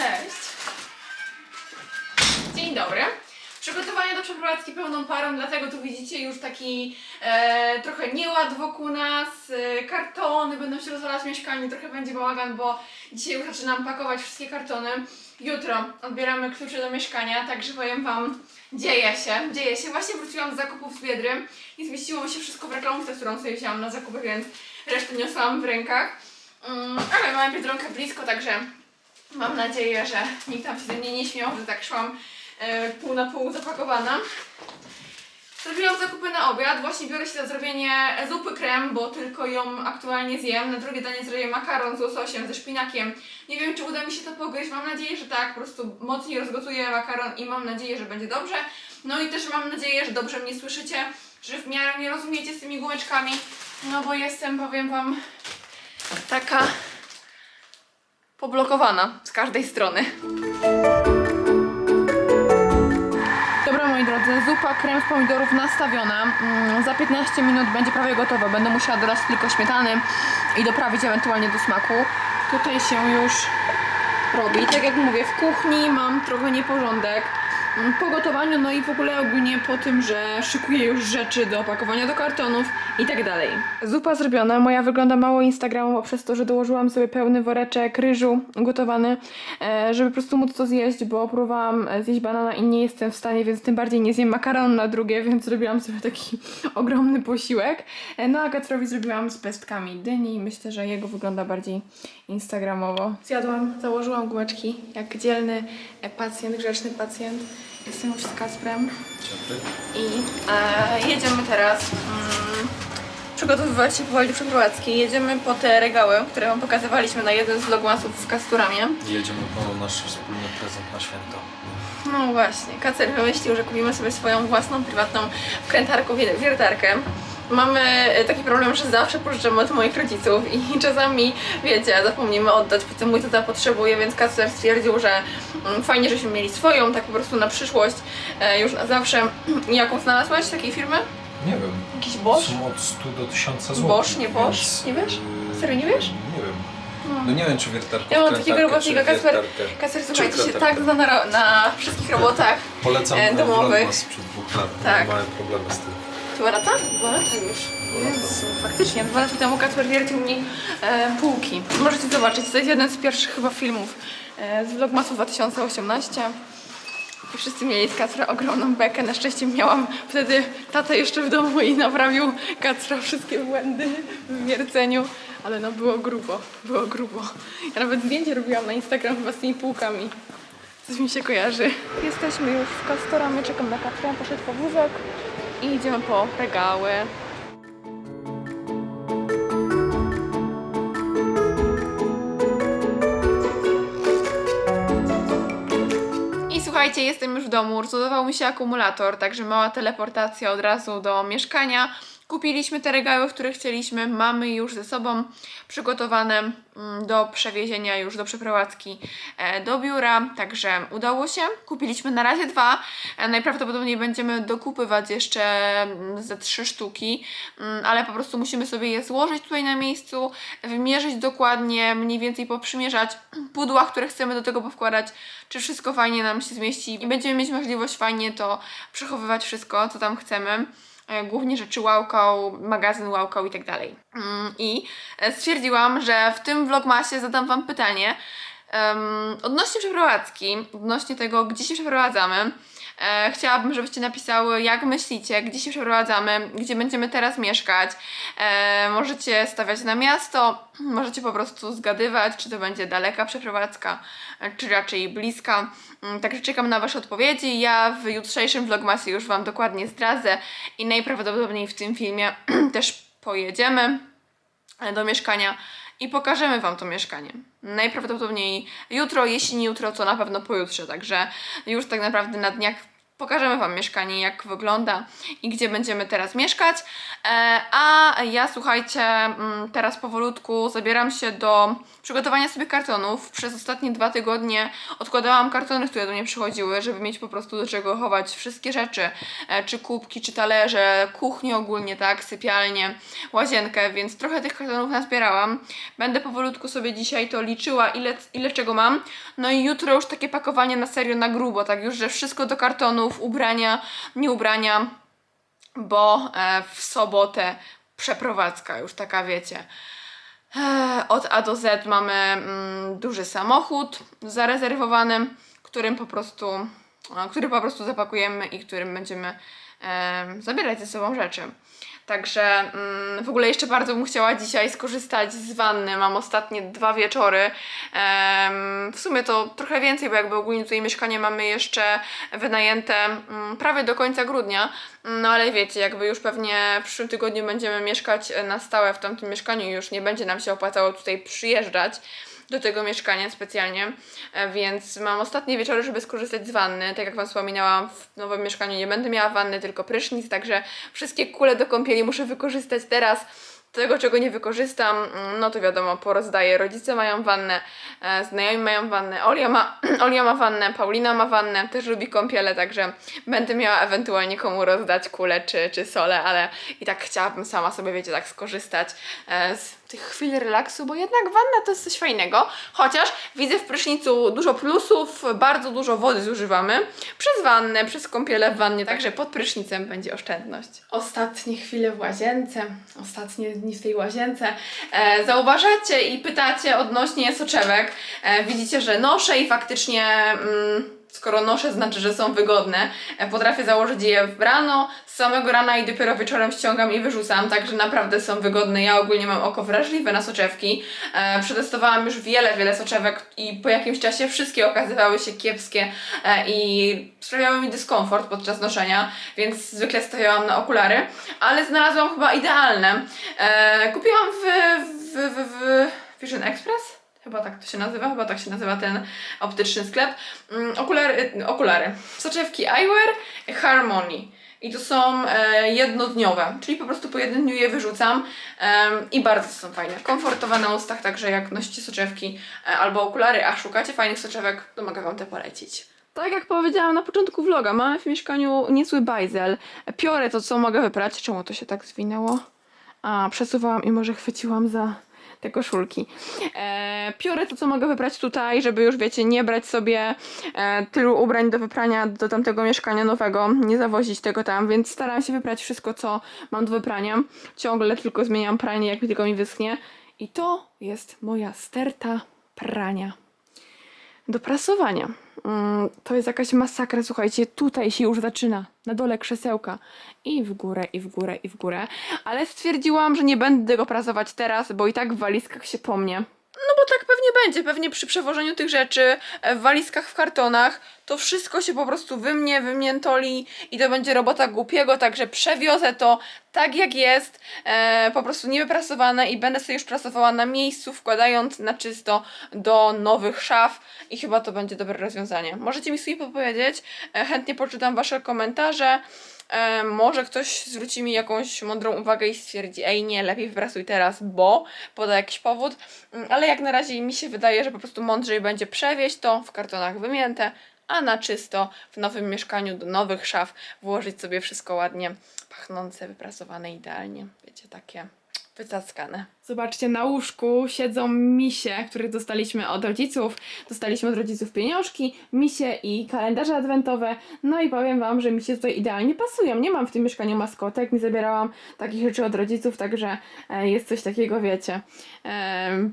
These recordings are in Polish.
Cześć. Dzień dobry. Przygotowanie do przeprowadzki pełną parą, dlatego tu widzicie już taki e, trochę nieład wokół nas, e, kartony będą się rozwalać w mieszkaniu, trochę będzie bałagan, bo dzisiaj już zaczynam pakować wszystkie kartony. Jutro odbieramy klucze do mieszkania, także powiem Wam, dzieje się, dzieje się. Właśnie wróciłam z zakupów z Biedry i zmieściło mi się wszystko w reklamówce, którą sobie wzięłam na zakupy, więc resztę niosłam w rękach. Mm, ale mamy Biedronkę blisko, także Mam nadzieję, że nikt tam się ze mnie nie śmiał, że tak szłam e, pół na pół zapakowana. Zrobiłam zakupy na obiad. Właśnie biorę się za zrobienie zupy krem, bo tylko ją aktualnie zjem. Na drugie danie zrobię makaron z łososiem, ze szpinakiem. Nie wiem, czy uda mi się to pogryźć. Mam nadzieję, że tak. Po prostu mocniej rozgotuję makaron i mam nadzieję, że będzie dobrze. No i też mam nadzieję, że dobrze mnie słyszycie, że w miarę mnie rozumiecie z tymi gumeczkami. No bo jestem, powiem Wam, taka poblokowana z każdej strony. Dobra moi drodzy, zupa krem z pomidorów nastawiona. Mm, za 15 minut będzie prawie gotowa. Będę musiała dodać tylko śmietany i doprawić ewentualnie do smaku. Tutaj się już robi. Tak jak mówię, w kuchni mam trochę nieporządek. Mm, Po gotowaniu, no i w ogóle ogólnie po tym, że szykuję już rzeczy do opakowania do kartonów i tak dalej. Zupa zrobiona, moja wygląda mało instagramowo przez to, że dołożyłam sobie pełny woreczek ryżu gotowany, e, żeby po prostu móc to zjeść, bo próbowałam zjeść banana i nie jestem w stanie, więc tym bardziej nie zjem makaron na drugie, więc zrobiłam sobie taki ogromny posiłek. E, No a Kacrowi zrobiłam z pestkami dyni i myślę, że jego wygląda bardziej instagramowo. Zjadłam, założyłam gumeczki jak dzielny e, pacjent, grzeczny pacjent. Jestem już z Kasprem i e, jedziemy teraz mm, przygotowywać się powoli do przeprowadzki. Jedziemy po te regały, które wam pokazywaliśmy na jeden z vlogmasów w Kasturamie. Jedziemy po nasz wspólny prezent na święta. No właśnie, Kacer wymyślił, że kupimy sobie swoją własną, prywatną wkrętarkę, wier- wiertarkę. Mamy e, taki problem, że zawsze pożyczamy od moich rodziców i czasami, wiecie, zapomnimy oddać, potem mój tata potrzebuje, więc Kacer stwierdził, że mm, fajnie, żebyśmy mieli swoją, tak po prostu na przyszłość, e, już na zawsze. Jaką znalazłaś takiej firmy? Nie wiem. Jakiś Bosch? Są od 100 do 1000 zł. Bosch, nie Bosch? Nie wiesz? Serio nie wiesz? Nie wiem. No nie wiem, czy wiertarkę Ja mam takiego robotnika, Kasper. Kasper słuchajcie, się tak zna na, na wszystkich robotach. Polecam e, e, domowych. domowych. sprzed dwóch lat. Tak. Problemy z tym. Dwa lata? Dwa lata już. Jezu, faktycznie, dwa lata temu Kacper wiercił mi e, półki. Możecie zobaczyć, to jest jeden z pierwszych chyba filmów e, z Vlogmasu 2018. I wszyscy mieli z Kacpra ogromną bekę. Na szczęście miałam wtedy tatę jeszcze w domu i naprawił Kacpra wszystkie błędy w wierceniu. Ale no było grubo, było grubo. Ja nawet zdjęcie robiłam na Instagram chyba z tymi półkami. Coś mi się kojarzy. Jesteśmy już w Castoramie, czekam na Kacpra, poszedł po wózek i idziemy po regały. I słuchajcie, jestem już w domu, uratował mi się akumulator, także mała teleportacja od razu do mieszkania. Kupiliśmy te regały, które chcieliśmy, mamy już ze sobą przygotowane mm, do przewiezienia już do przeprowadzki e, do biura, także udało się. Kupiliśmy na razie dwa, e, najprawdopodobniej będziemy dokupywać jeszcze mm, ze trzy sztuki, mm, ale po prostu musimy sobie je złożyć tutaj na miejscu, wymierzyć dokładnie, mniej więcej poprzymierzać pudła, które chcemy do tego powkładać, czy wszystko fajnie nam się zmieści i będziemy mieć możliwość fajnie to przechowywać wszystko, co tam chcemy. E, Głównie rzeczy łałkał, magazyn łałkał i tak dalej. Mm, I e, stwierdziłam, że w tym vlogmasie zadam Wam pytanie em, odnośnie przeprowadzki, odnośnie tego, gdzie się przeprowadzamy. E, chciałabym, żebyście napisały, jak myślicie, gdzie się przeprowadzamy, gdzie będziemy teraz mieszkać. E, możecie stawiać na miasto, możecie po prostu zgadywać, czy to będzie daleka przeprowadzka, czy raczej bliska. Mm, Także czekam na Wasze odpowiedzi. Ja w jutrzejszym vlogmasie już Wam dokładnie zdradzę i najprawdopodobniej w tym filmie też pojedziemy e, do mieszkania i pokażemy Wam to mieszkanie. Najprawdopodobniej jutro, jeśli nie jutro, to na pewno pojutrze, także już tak naprawdę na dniach pokażemy Wam mieszkanie, jak wygląda i gdzie będziemy teraz mieszkać. E, a ja, słuchajcie, mm, teraz powolutku zabieram się do przygotowania sobie kartonów. Przez ostatnie dwa tygodnie odkładałam kartony, które do mnie przychodziły, żeby mieć po prostu do czego chować wszystkie rzeczy, e, czy kubki, czy talerze, kuchnię ogólnie, tak, sypialnię, łazienkę, więc trochę tych kartonów nazbierałam. Będę powolutku sobie dzisiaj to liczyła, ile, ile czego mam. No i jutro już takie pakowanie na serio, na grubo, tak już, że wszystko do kartonów, ubrania, nie ubrania, bo e, w sobotę przeprowadzka, już taka wiecie. E, Od A do Z mamy mm, duży samochód zarezerwowany, którym po prostu, e, który po prostu zapakujemy i którym będziemy zabierać ze sobą rzeczy. Także mm, w ogóle jeszcze bardzo bym chciała dzisiaj skorzystać z wanny. Mam ostatnie dwa wieczory. W sumie to trochę więcej, bo jakby ogólnie tutaj mieszkanie mamy jeszcze wynajęte mm, prawie do końca grudnia. No ale wiecie, jakby już pewnie w przyszłym tygodniu będziemy mieszkać e, na stałe w tamtym mieszkaniu i już nie będzie nam się opłacało tutaj przyjeżdżać do tego mieszkania specjalnie, e, więc mam ostatnie wieczory, żeby skorzystać z wanny. Tak jak Wam wspominałam, w nowym mieszkaniu nie będę miała wanny, tylko prysznic, także wszystkie kule do kąpieli muszę wykorzystać teraz. Tego, czego nie wykorzystam, mm, no to wiadomo, porozdaję. Rodzice mają wannę, e, znajomi mają wannę, Olia ma, Olia ma wannę, Paulina ma wannę, też lubi kąpiele, także będę miała ewentualnie komu rozdać kule czy, czy sole, ale i tak chciałabym sama sobie, wiecie, tak skorzystać e, z tych chwil relaksu, bo jednak wanna to jest coś fajnego, chociaż widzę w prysznicu dużo plusów, bardzo dużo wody zużywamy przez wannę, przez kąpiele w wannie, także pod prysznicem będzie oszczędność. Ostatnie chwile w łazience, ostatnie dni w tej łazience. E, zauważacie i pytacie odnośnie soczewek. E, widzicie, że noszę i faktycznie... Mm, skoro noszę, znaczy, że są wygodne. E, Potrafię założyć je rano, z samego rana i dopiero wieczorem ściągam i wyrzucam, także naprawdę są wygodne. Ja ogólnie mam oko wrażliwe na soczewki. E, przetestowałam już wiele, wiele soczewek i po jakimś czasie wszystkie okazywały się kiepskie e, i sprawiały mi dyskomfort podczas noszenia, więc zwykle stawiałam na okulary, ale znalazłam chyba idealne. Kupiłam w, w, w, w Vision Express? Chyba tak to się nazywa, chyba tak się nazywa ten optyczny sklep. Mm, Okulary, okulary. Soczewki Eyewear Harmony. I to są e, jednodniowe, czyli po prostu po jednym dniu je wyrzucam i bardzo są fajne. Komfortowe na ustach, także jak nosicie soczewki e, albo okulary, a szukacie fajnych soczewek, to mogę Wam te polecić. Tak jak powiedziałam na początku vloga, mamy w mieszkaniu niezły bajzel. Piorę to, co mogę wyprać. Czemu to się tak zwinęło? A, przesuwałam i może chwyciłam za te koszulki. E, to, co mogę wybrać tutaj, żeby już wiecie, nie brać sobie e, tylu ubrań do wyprania do tamtego mieszkania nowego, nie zawozić tego tam, więc staram się wybrać wszystko, co mam do wyprania. Ciągle tylko zmieniam pranie, jak tylko mi wyschnie. I to jest moja sterta prania do prasowania. Mm, to jest jakaś masakra, słuchajcie, tutaj się już zaczyna, na dole krzesełka i w górę, i w górę, i w górę, ale stwierdziłam, że nie będę go prasować teraz, bo i tak w walizkach się po mnie. No bo tak pewnie będzie, pewnie przy przewożeniu tych rzeczy e, w walizkach, w kartonach, to wszystko się po prostu wy mnie, wymiętoli i to będzie robota głupiego, także przewiozę to tak jak jest, e, po prostu niewyprasowane i będę sobie już prasowała na miejscu, wkładając na czysto do nowych szaf i chyba to będzie dobre rozwiązanie. Możecie mi sobie podpowiedzieć, e, chętnie poczytam wasze komentarze. E, może ktoś zwróci mi jakąś mądrą uwagę i stwierdzi, ej nie, lepiej wyprasuj teraz, bo poda jakiś powód, Mm, ale jak na razie mi się wydaje, że po prostu mądrzej będzie przewieźć to w kartonach wymięte, a na czysto w nowym mieszkaniu do nowych szaf włożyć sobie wszystko ładnie pachnące, wyprasowane idealnie, wiecie, takie wycackane. Zobaczcie, na łóżku siedzą misie, których dostaliśmy od rodziców. Dostaliśmy od rodziców pieniążki, misie i kalendarze adwentowe. No i powiem Wam, że mi się tutaj idealnie pasują. Nie mam w tym mieszkaniu maskotek, nie zabierałam takich rzeczy od rodziców, także e, jest coś takiego, wiecie, e,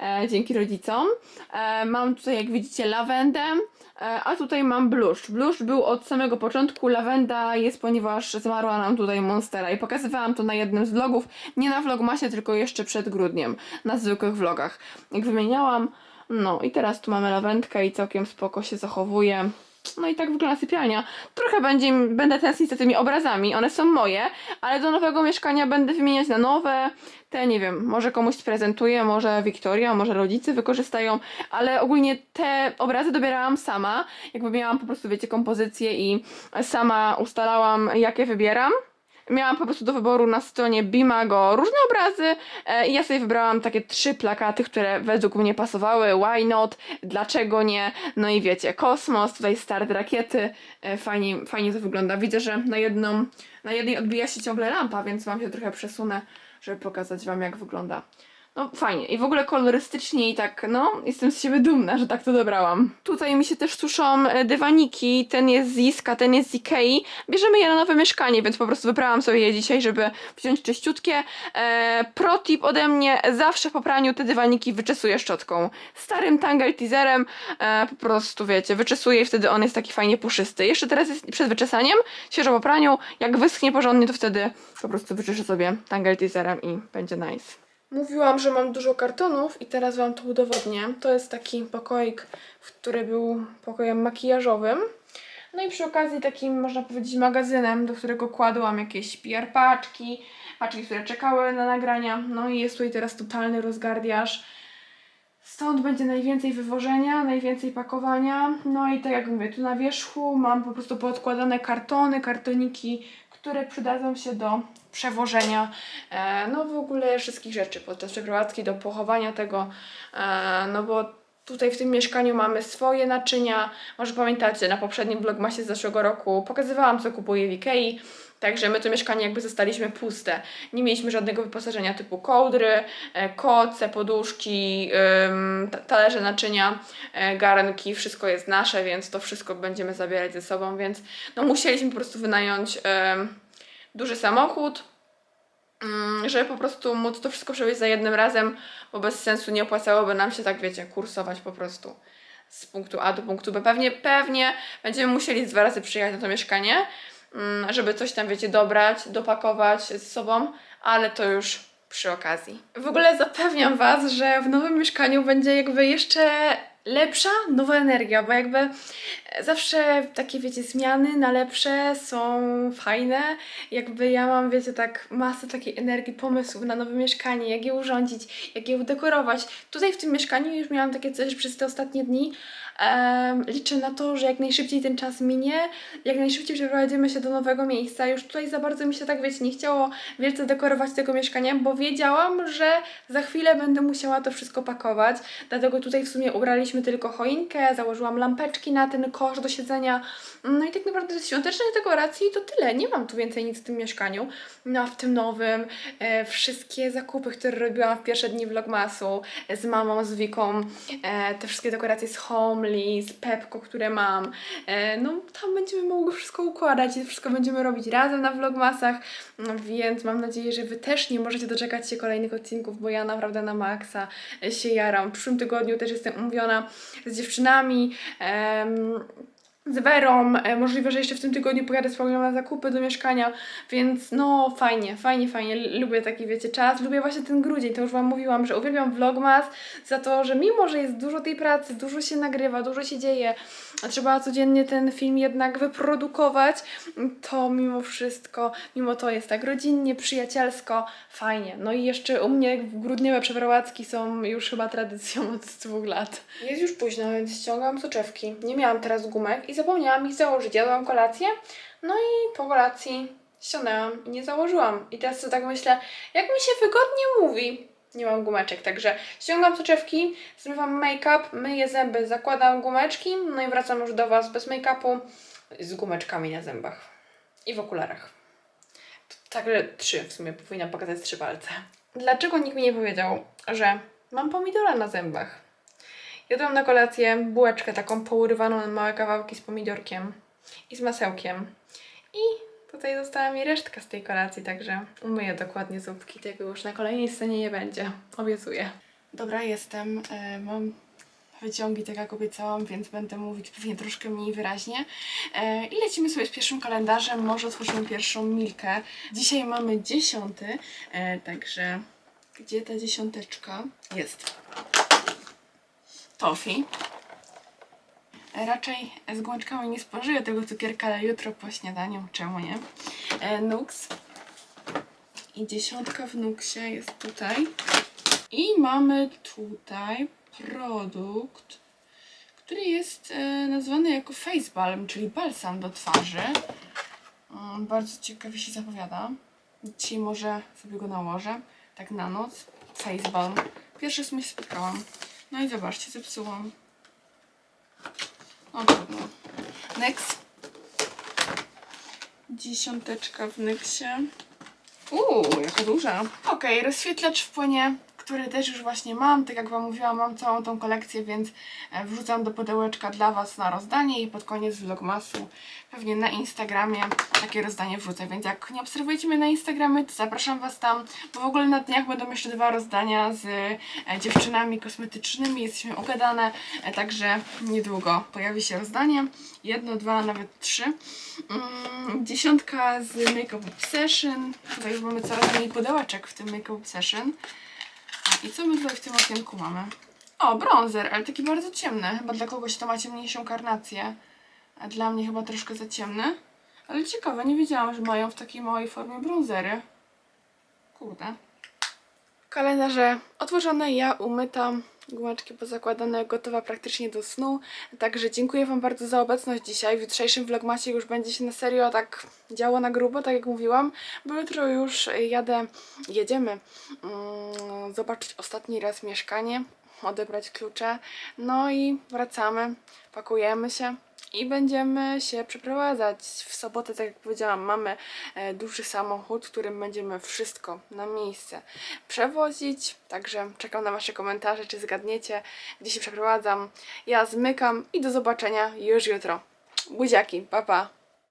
e, dzięki rodzicom. E, mam tutaj, jak widzicie, lawendę. A tutaj mam bluszcz. Bluszcz był od samego początku, lawenda jest, ponieważ zmarła nam tutaj monstera i pokazywałam to na jednym z vlogów, nie na vlogmasie, tylko jeszcze przed grudniem, na zwykłych vlogach. Jak wymieniałam, no i teraz tu mamy lawendkę i całkiem spoko się zachowuje. No i tak wygląda sypialnia. Trochę będzie, będę tęsknić za tymi obrazami, one są moje, ale do nowego mieszkania będę wymieniać na nowe. Te nie wiem, może komuś prezentuję, może Wiktoria, może rodzice wykorzystają, ale ogólnie te obrazy dobierałam sama. Jakby miałam po prostu, wiecie, kompozycję i sama ustalałam, jakie wybieram. Miałam po prostu do wyboru na stronie Bimago różne obrazy e, i ja sobie wybrałam takie trzy plakaty, które według mnie pasowały. Why not? Dlaczego nie? No i wiecie, kosmos, tutaj start rakiety. E, Fajnie, fajnie to wygląda. Widzę, że na jedną, na jednej odbija się ciągle lampa, więc wam się trochę przesunę, żeby pokazać wam jak wygląda. No fajnie i w ogóle kolorystycznie i tak, no jestem z siebie dumna, że tak to dobrałam. Tutaj mi się też suszą e, dywaniki, ten jest z Iska, ten jest z Ikei. Bierzemy je na nowe mieszkanie, więc po prostu wybrałam sobie je dzisiaj, żeby wziąć czyściutkie. E, pro tip ode mnie, zawsze po praniu te dywaniki wyczesuję szczotką. Starym Tangle Teaserem e, po prostu, wiecie, wyczesuję i wtedy on jest taki fajnie puszysty. Jeszcze teraz jest przed wyczesaniem, świeżo po praniu, jak wyschnie porządnie, to wtedy po prostu wyczeszę sobie Tangle Teaserem i będzie nice. Mówiłam, że mam dużo kartonów i teraz Wam to udowodnię. To jest taki pokoik, który był pokojem makijażowym. No i przy okazji takim, można powiedzieć, magazynem, do którego kładłam jakieś PR paczki, paczki, które czekały na nagrania. No i jest tutaj teraz totalny rozgardiaż. Stąd będzie najwięcej wywożenia, najwięcej pakowania. No i tak jak mówię, tu na wierzchu mam po prostu poodkładane kartony, kartoniki, które przydadzą się do przewożenia. E, no w ogóle wszystkich rzeczy podczas przeprowadzki, do pochowania tego. E, no bo tutaj w tym mieszkaniu mamy swoje naczynia. Może pamiętacie, na poprzednim vlogmasie z zeszłego roku pokazywałam, co kupuję w Ikei. Także my to mieszkanie jakby zostaliśmy puste. Nie mieliśmy żadnego wyposażenia typu kołdry, e, koce, poduszki, talerze, naczynia, e, garnki. Wszystko jest nasze, więc to wszystko będziemy zabierać ze sobą, więc no musieliśmy po prostu wynająć duży samochód, ym, żeby po prostu móc to wszystko przewieźć za jednym razem, bo bez sensu nie opłacałoby nam się tak, wiecie, kursować po prostu z punktu A do punktu B. Pewnie, pewnie będziemy musieli dwa razy przyjechać na to mieszkanie, mm, żeby coś tam, wiecie, dobrać, dopakować ze sobą, ale to już przy okazji. W ogóle zapewniam Was, że w nowym mieszkaniu będzie jakby jeszcze lepsza, nowa energia, bo jakby zawsze takie, wiecie, zmiany na lepsze są fajne. Jakby ja mam, wiecie, tak masę takiej energii, pomysłów na nowe mieszkanie, jak je urządzić, jak je udekorować. Tutaj w tym mieszkaniu już miałam takie coś przez te ostatnie dni. Em, liczę na to, że jak najszybciej ten czas minie, jak najszybciej przeprowadzimy się do nowego miejsca. Już tutaj za bardzo mi się tak, wiecie, nie chciało wielce dekorować tego mieszkania, bo wiedziałam, że za chwilę będę musiała to wszystko pakować. Dlatego tutaj w sumie ubraliśmy tylko choinkę, założyłam lampeczki na ten kosz do siedzenia. No i tak naprawdę z świątecznej dekoracji to tyle. Nie mam tu więcej nic w tym mieszkaniu. No a w tym nowym e, wszystkie zakupy, które robiłam w pierwsze dni vlogmasu e, z mamą, z Wiką, e, te wszystkie dekoracje z Z Pepko, które mam. E, no tam będziemy mogły wszystko układać i wszystko będziemy robić razem na vlogmasach, no, więc mam nadzieję, że Wy też nie możecie doczekać się kolejnych odcinków, bo ja naprawdę na maksa e, się jaram. W przyszłym tygodniu też jestem umówiona z dziewczynami. em, z Werą, e, możliwe, że jeszcze w tym tygodniu pojadę z na zakupy do mieszkania, więc no fajnie, fajnie, fajnie, lubię taki, wiecie, czas, lubię właśnie ten grudzień, to już Wam mówiłam, że uwielbiam vlogmas za to, że mimo, że jest dużo tej pracy, dużo się nagrywa, dużo się dzieje, trzeba codziennie ten film jednak wyprodukować, to mimo wszystko, mimo to jest tak rodzinnie, przyjacielsko, fajnie. No i jeszcze u mnie grudniowe przeprowadzki są już chyba tradycją od dwóch lat. Jest już późno, więc ściągam soczewki. Nie miałam teraz gumek i zapomniałam ich założyć. Jadłam kolację, no i po kolacji ściągnęłam i nie założyłam. I teraz to tak myślę, jak mi się wygodnie mówi. Nie mam gumeczek, także ściągam soczewki, zmywam make-up, myję zęby, zakładam gumeczki, no i wracam już do Was bez make-upu z gumeczkami na zębach i w okularach. Także trzy, w sumie powinnam pokazać trzy palce. Dlaczego nikt mi nie powiedział, że mam pomidora na zębach? Jadłam na kolację bułeczkę taką pourywaną na małe kawałki z pomidorkiem i z masełkiem. I tutaj została mi resztka z tej kolacji, także umyję dokładnie zupki. Tego już na kolejnej scenie nie będzie. Obiecuję. Dobra, jestem. E, mam wyciągi, tak jak obiecałam, więc będę mówić pewnie troszkę mniej wyraźnie. E, I lecimy sobie z pierwszym kalendarzem. Może otworzymy pierwszą milkę. Dzisiaj mamy dziesiąty, e, także gdzie ta dziesiąteczka? Jest. Tofi. Raczej z gączkami nie spożyję tego cukierka, ale jutro po śniadaniu, czemu nie? E, Nux. I dziesiątka w Nuxie jest tutaj. I mamy tutaj produkt, który jest e, nazwany jako face balm, czyli balsam do twarzy. Mm, bardzo ciekawie się zapowiada. Dzisiaj może sobie go nałożę, tak na noc. Face balm. Pierwszy raz się spotkałam. No i zobaczcie, zepsułam. No trudno. Next. Dziesiąteczka w Nexie. Uuu, jaka duża. Okej, rozświetlacz w płynie, który też już właśnie mam. Tak jak Wam mówiłam, mam całą tą kolekcję, więc e, wrzucam do pudełeczka dla Was na rozdanie i pod koniec vlogmasu pewnie na Instagramie takie rozdanie wrzucę. Więc jak nie obserwujecie mnie na Instagramie, to zapraszam Was tam, bo w ogóle na dniach będą jeszcze dwa rozdania z e, dziewczynami kosmetycznymi. Jesteśmy ugadane, e, także niedługo pojawi się rozdanie. Jedno, dwa, nawet trzy. Mm, dziesiątka z Makeup Obsession. Tutaj już mamy coraz mniej pudełeczek w tym Makeup Obsession. I co my tutaj w tym okienku mamy? O, bronzer, ale taki bardzo ciemny. Chyba dla kogoś to ma ciemniejszą karnację. A dla mnie chyba troszkę za ciemny. Ale ciekawe, nie wiedziałam, że mają w takiej małej formie bronzery. Kurde. Kalendarze otworzone, ja umyta, gumeczki pozakładane, gotowa praktycznie do snu. Także dziękuję Wam bardzo za obecność dzisiaj. W jutrzejszym vlogmacie już będzie się na serio tak działo na grubo, tak jak mówiłam, bo jutro już jadę, jedziemy mm, zobaczyć ostatni raz mieszkanie, odebrać klucze, no i wracamy, pakujemy się i będziemy się przeprowadzać. W sobotę, tak jak powiedziałam, mamy e, duży samochód, którym będziemy wszystko na miejsce przewozić. Także czekam na Wasze komentarze, czy zgadniecie, gdzie się przeprowadzam. Ja zmykam i do zobaczenia już jutro. Buziaki, pa pa!